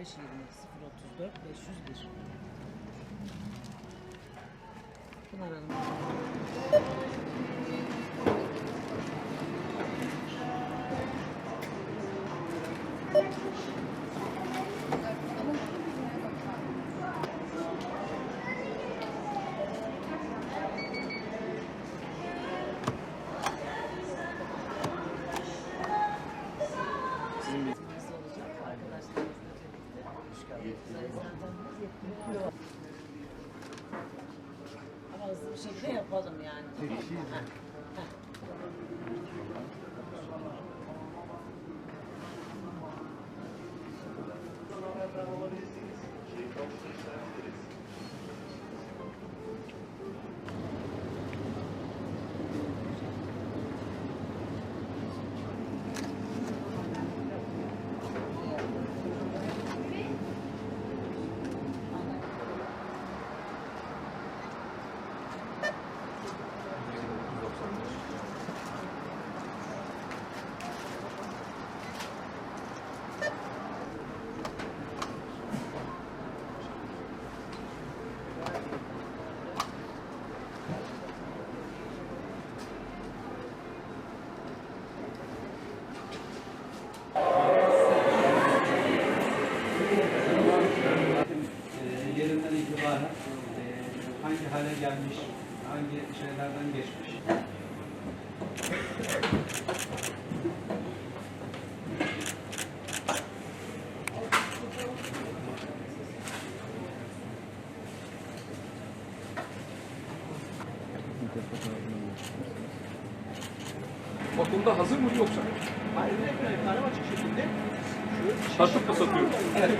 034 501. Pınar Hanım. Sizin Ama hızlı bir şekilde yapalım yani. Heh, heh. Hale gelmiş, hangi şeylerden geçmiş. Bakımda hazır mı yoksa? Hayır, karma açık şekilde şu Tartıp mı satıyoruz? evet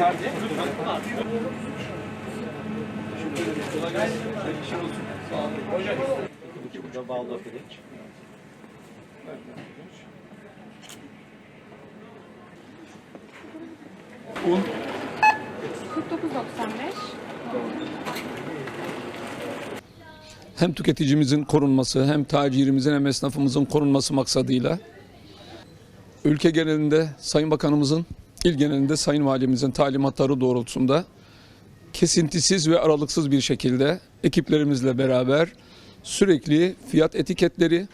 lütfen. Kolay gelsin. Hayırlı işler olsun. Sağ olun. Hocam. Burada baldo pirinç. Un. 49.95 hem tüketicimizin korunması hem tacirimizin hem esnafımızın korunması maksadıyla ülke genelinde Sayın Bakanımızın, il genelinde Sayın Valimizin talimatları doğrultusunda kesintisiz ve aralıksız bir şekilde ekiplerimizle beraber sürekli fiyat etiketleri,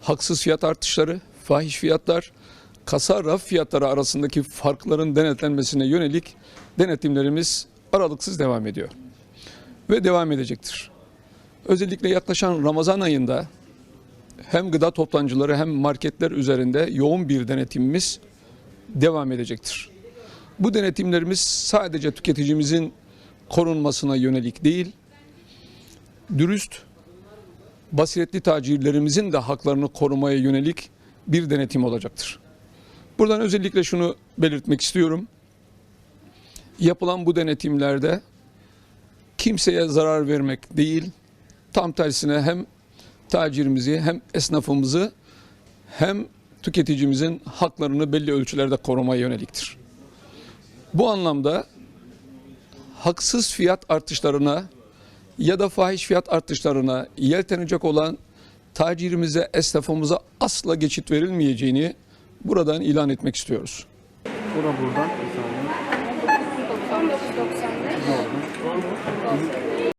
haksız fiyat artışları, fahiş fiyatlar, kasa raf fiyatları arasındaki farkların denetlenmesine yönelik denetimlerimiz aralıksız devam ediyor ve devam edecektir. Özellikle yaklaşan Ramazan ayında hem gıda toptancıları hem marketler üzerinde yoğun bir denetimimiz devam edecektir. Bu denetimlerimiz sadece tüketicimizin korunmasına yönelik değil, dürüst, basiretli tacirlerimizin de haklarını korumaya yönelik bir denetim olacaktır. Buradan özellikle şunu belirtmek istiyorum. Yapılan bu denetimlerde kimseye zarar vermek değil, tam tersine hem tacirimizi hem esnafımızı hem tüketicimizin haklarını belli ölçülerde korumaya yöneliktir. Bu anlamda haksız fiyat artışlarına ya da fahiş fiyat artışlarına yeltenecek olan tacirimize, esnafımıza asla geçit verilmeyeceğini buradan ilan etmek istiyoruz. Bura buradan. Ne oldu?